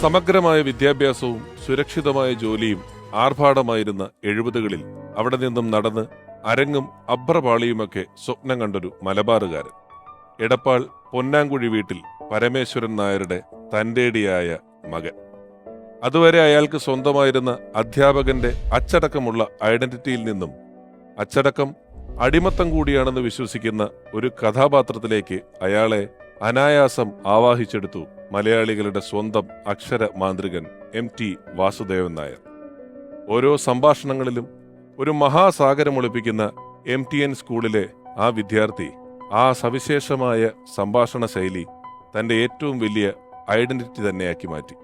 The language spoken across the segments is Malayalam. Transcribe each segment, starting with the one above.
സമഗ്രമായ വിദ്യാഭ്യാസവും സുരക്ഷിതമായ ജോലിയും ആർഭാടമായിരുന്ന എഴുപതുകളിൽ അവിടെ നിന്നും നടന്ന് അരങ്ങും അബ്രപാളിയുമൊക്കെ സ്വപ്നം കണ്ടൊരു മലബാറുകാരൻ. എടപ്പാൾ പൊന്നാങ്കുഴി വീട്ടിൽ പരമേശ്വരൻ നായരുടെ തന്റെടിയായ മകൻ. അതുവരെ അയാൾക്ക് സ്വന്തമായിരുന്ന അധ്യാപകന്റെ അച്ചടക്കമുള്ള ഐഡന്റിറ്റിയിൽ നിന്നും അച്ചടക്കം അടിമത്തം കൂടിയാണെന്ന് വിശ്വസിക്കുന്ന ഒരു കഥാപാത്രത്തിലേക്ക് അയാളെ അനായാസം ആവാഹിച്ചെടുത്തു മലയാളികളുടെ സ്വന്തം അക്ഷര മാന്ത്രികൻ എം ടി വാസുദേവൻ നായർ. ഓരോ സംഭാഷണങ്ങളിലും ഒരു മഹാസാഗരം ഒളിപ്പിക്കുന്ന എം ടി എൻ സ്കൂളിലെ ആ വിദ്യാർത്ഥി ആ സവിശേഷമായ സംഭാഷണ ശൈലി തന്റെ ഏറ്റവും വലിയ ഐഡന്റിറ്റി തന്നെയാക്കി മാറ്റി.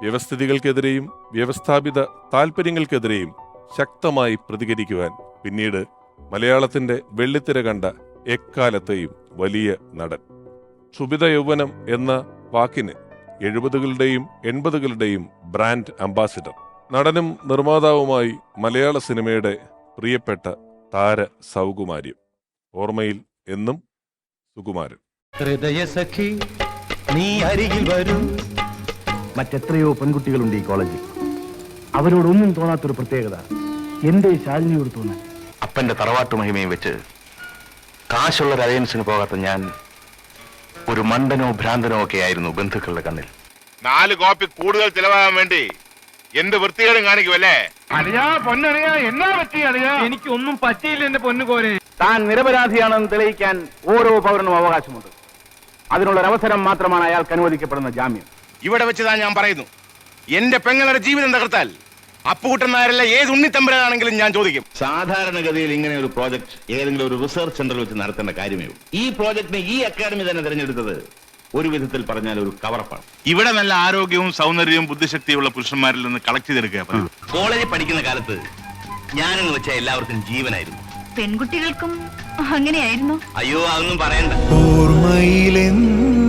വ്യവസ്ഥിതികൾക്കെതിരെയും വ്യവസ്ഥാപിത താൽപ്പര്യങ്ങൾക്കെതിരെയും ശക്തമായി പ്രതികരിക്കുവാൻ പിന്നീട് മലയാളത്തിന്റെ വെള്ളിത്തിര കണ്ട എക്കാലത്തെയും വലിയ നടൻ. ക്ഷുഭിത യൗവനം എന്ന വാക്കിന് എഴുപതുകളുടെയും എൺപതുകളുടെയും ബ്രാൻഡ് അംബാസിഡർ. നടനും നിർമ്മാതാവുമായി മലയാള സിനിമയുടെ പ്രിയപ്പെട്ട താര സൗകുമാര്യം ഓർമ്മയിൽ എന്നും സുകുമാരൻ. ഹൃദയസഖി നീ അരികിൽ വരൂ. മറ്റെത്രയോ പെൺകുട്ടികളുണ്ട് ഈ കോളേജിൽ. അവരോടൊന്നും തോന്നാത്തൊരു പ്രത്യേകത എന്റെ ശാലിനിയോട് തോന്നാൻ. അപ്പന്റെ തറവാട്ടു മഹിമയും വെച്ച് കാശുള്ള അലയൻസിന് പോകാത്ത ഞാൻ ഒരു മണ്ടനോ ഭ്രാന്തനോ ഒക്കെ ആയിരുന്നു ബന്ധുക്കളുടെ കണ്ണിൽ. നാല് കോപ്പി കൂടുതൽ ചിലവാകാൻ വേണ്ടി എന്ത് വൃത്തികേടും കാണിക്കുമല്ലേ എനിക്കൊന്നും പറ്റിയില്ല എന്റെ പൊന്നുകോരെ താൻ നിരപരാധിയാണെന്ന് തെളിയിക്കാൻ ഓരോ പൗരനും അവകാശമുണ്ട്. അതിനുള്ള അവസരം മാത്രമാണ് അയാൾക്ക് അനുവദിക്കപ്പെടുന്ന ജാമ്യം. ഇവിടെ വെച്ചതാ ഞാൻ പറയുന്നു. എന്റെ പെങ്ങളുടെ ജീവിതം തകർത്താൽ അപ്പൂട്ടൻ നായരല്ല ഏത് ഉണ്ണിത്തമ്പരാണെങ്കിലും ഞാൻ ചോദിക്കും. സാധാരണഗതിയിൽ ഇങ്ങനെ ഒരു പ്രോജക്ട് ഏതെങ്കിലും ഒരു റിസർച്ച് സെന്ററിൽ വെച്ച് നടത്തേണ്ട കാര്യമേ ഉള്ളൂ. ഈ പ്രോജക്ടിനെ ഈ അക്കാദമി തന്നെ തിരഞ്ഞെടുത്തത് ഒരു വിധത്തിൽ പറഞ്ഞാൽ ഒരു കവറപ്പാണ്. ഇവിടെ നല്ല ആരോഗ്യവും സൗന്ദര്യവും ബുദ്ധിശക്തിയുള്ള പുരുഷന്മാരിൽ നിന്ന് കളക്ട് ചെയ്തെടുക്കുക കോളേജിൽ പഠിക്കുന്ന കാലത്ത് ഞാനെന്ന് വെച്ചാൽ എല്ലാവർക്കും ജീവനായിരുന്നു. പെൺകുട്ടികൾക്കും അങ്ങനെയായിരുന്നു. അയ്യോ അതൊന്നും പറയണ്ട. ഓർമ്മയിലെന്നും